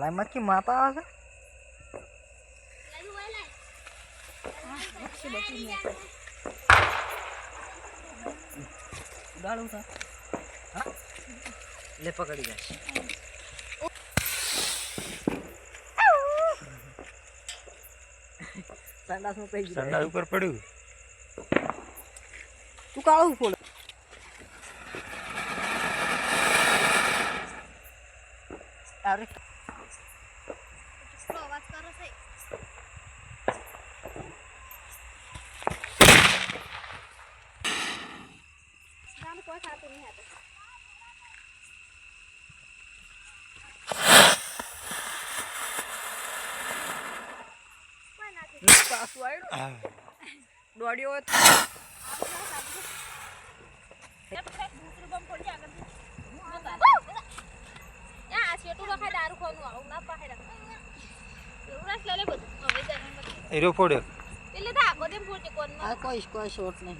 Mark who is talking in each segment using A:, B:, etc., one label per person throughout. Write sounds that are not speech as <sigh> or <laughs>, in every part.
A: અલાય મચ્છી માતા આવે છે ઉડાડું છે હા લે પકડી જાય સંડાસમાં પઈ ગયું
B: સંડા ઉપર પડ્યું
A: તું કાળું ફોડ
C: કોઈ ખાતું નહીં હતું
A: પાછું એરો ફોડ્યો એટલે તો
B: એરો ફોડ્યો
A: આ કોઈ કોઈ શોટ નહીં.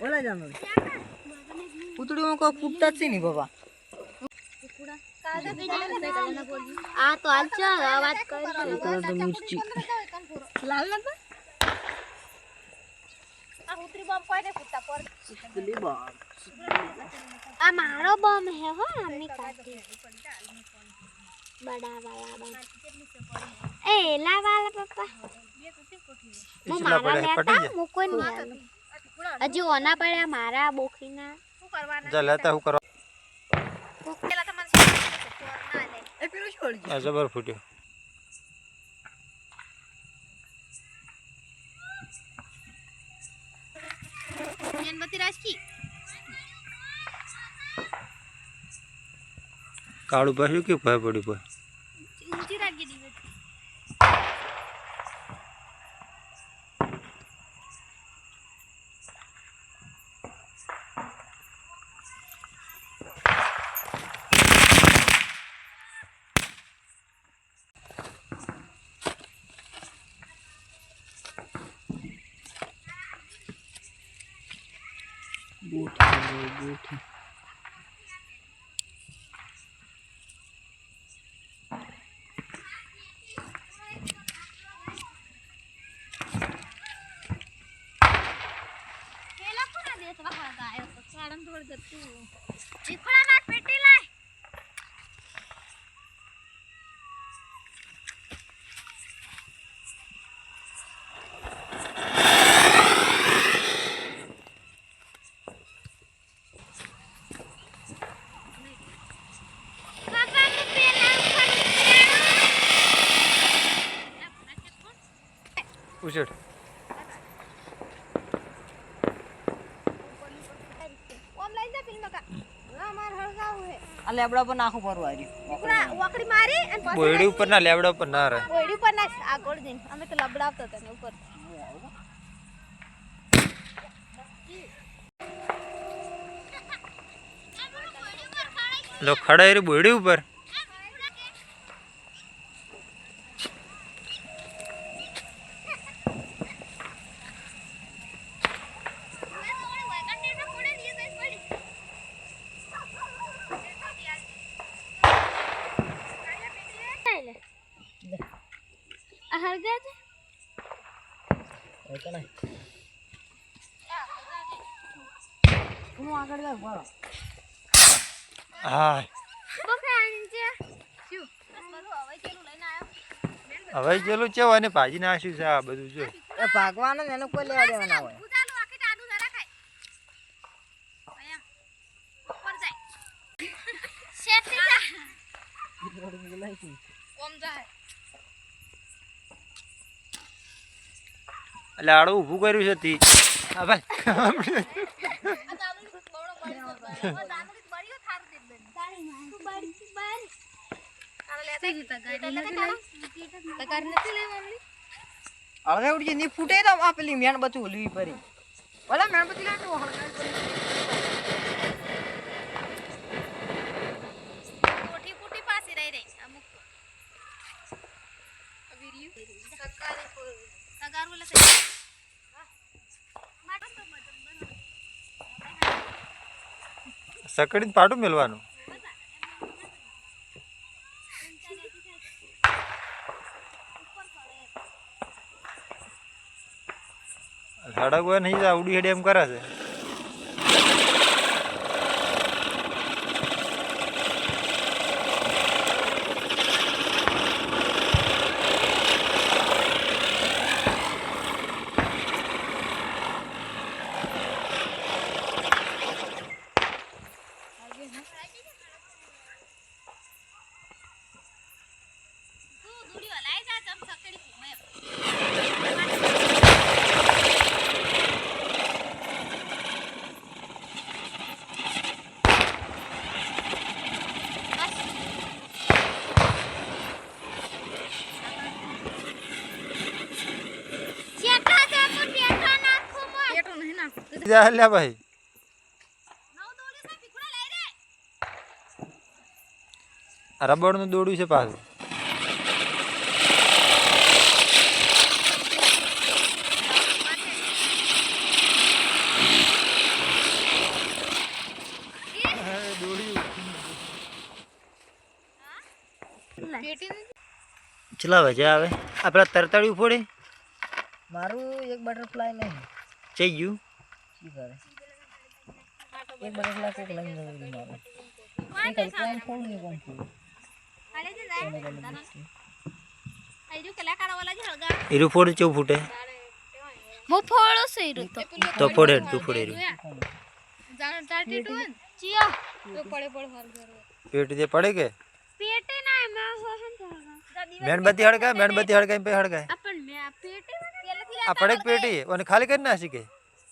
A: ઓલા જાનો પૂતળીમાં કો ફૂટતા છે નહીં બાબા
C: આ તો હાલ ચાલ અવાજ કરી
A: તો મિર્ચી
C: લાલ પર
A: પેલી બાપ
C: આ મારો બમ હે હો અમ્મી કાકી. બડા વાલા બમ. એ એલા વાલા પપ્પા. હું મારા લેતા. મૂકો નહીં. હજી ઓના પડ્યા મારા બોખીના
B: જા લેતા હું કરવા
A: એ પેલું છોડી
B: આ જબર ફૂટ્યો
C: મીણબત્તી રાજકી
B: કાળું પાછું કે ભય પડ્યું પર
C: 不同，不同。
B: ઉછેડ
C: ઓમ લઈ જા ફિલ્મ કા ના માર હળગાવું
A: આ લેબડા પર નાખું રહ્યું
C: મારી અને
B: બોયડી ઉપર ના લેવડા ઉપર ના રહે.
C: ઓયડી પર નાખ આગળ જઈને અમે તો લબડાવતા હતા ને ઉપર.
B: લો ખડા એરી બોયડી ઉપર.
C: હળગે છે
A: એ તો નહીં. હું આગળ જાઉં
B: હા
C: હવે ચેલું
B: છે અને ભાજી નાખ્યું છે આ બધું જો.
A: એ ભાગવાનું ને એનું કોઈ લેવા દેવા ના હોય.
C: આખી <laughs> ટાડું જરા ખાય અહીંયા ઉપર જાય શેઠ થઈ જા ઓમ જાય
B: એટલે આડું ઊભું કર્યું છે તી. હા ભાઈ.
A: અળગે ઉડી ની ફૂટે તો આ પેલી મેણ બચું ઓલવી પરી ઓલા મેણ લાટો
C: ફૂટી રહી રહી. અમુક. સકારી
B: સકડીને પાટું મેળવાનું સડક હોય નહીં ઉડી હેડી એમ કરે છે
C: નાખો
B: જા લ્યા ભાઈ
C: નવ દોડી સે પીકડા લઈ રે
B: આ રબડનું દોડ્યું છે પાછું
C: પેટી
B: ચલા વજા આવે આપણા તરતાળ્યું ફોડે
A: મારું એક બટરફ્લાય નહીં
B: ચઈ ગયું
A: इधर एक बार अगला कोक लाइन ज़रूरी मारो। एक अल्पलाइन तो फोड़ नहीं
C: कौन फोड़? अरे जो कला इरु वाला जो
B: हलगा इरु फोड़ चो
C: फूटे। मो फोड़ो से इरु।
B: तो तो फोड़े तू फोड़े
C: इरु। जान जाटी टू चिया तो पड़े पड़े हर
B: घर पेट दे पड़े
C: के? पेटे ना मैं हो हम
B: तो मेणबत्ती हड़का मेणबत्ती हड़का गए
C: पे हड़का अपन मैं
B: पेटे आ पड़े पेटी? वो खाली करना सीखे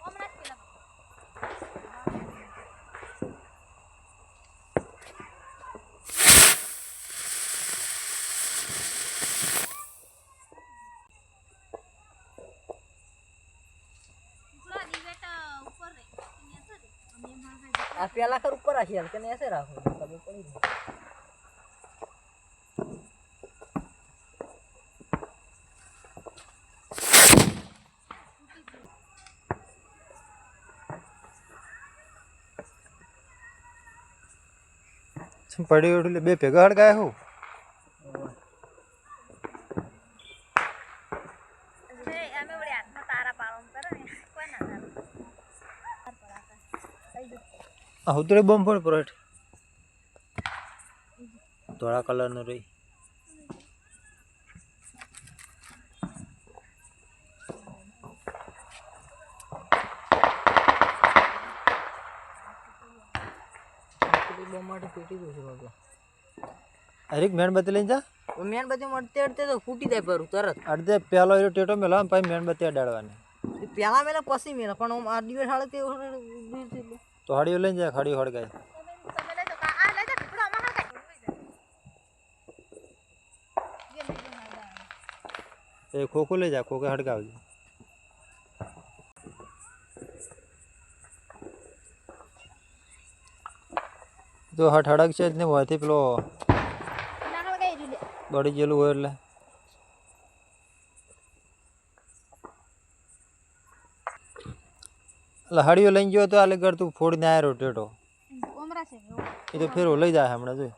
C: અમે એમ હળગાઈ
A: આ પેલા કર ઉપર રાખી હલકે ને એસે રાખો ખબર પડી જાય
B: શું એટલે બે ભેગા હળગાય હું? આ ઉતરે બમ પણ પ્રોટ ધોળા કલરનો રહી.
A: अरे मेन बतलेन
B: जा। ओ मेन बते मरते अड़ते तो फूटी दे
A: पर तरत अड़ते पहलो ये टेटो मेला भाई मेन बते डाड़वाने पहला मेला पसी
B: मेला पण हम आदि हाले ते
C: तो हाड़ी लेन जा खाड़ी हड़ गए। ए खोखो
B: ले जा खोखे हड़का हो जा તો હઠ હડક છે જ ને હોયથી પેલો બળી ગયેલું હોય એટલે. એટલે હળીઓ લઈને ગયો તો આલે ઘર તું ફોડીને આવ્યો ટેટો
C: ઉમરા છે
B: એ તો ફેરો લઈ જાય હમણાં જોઈ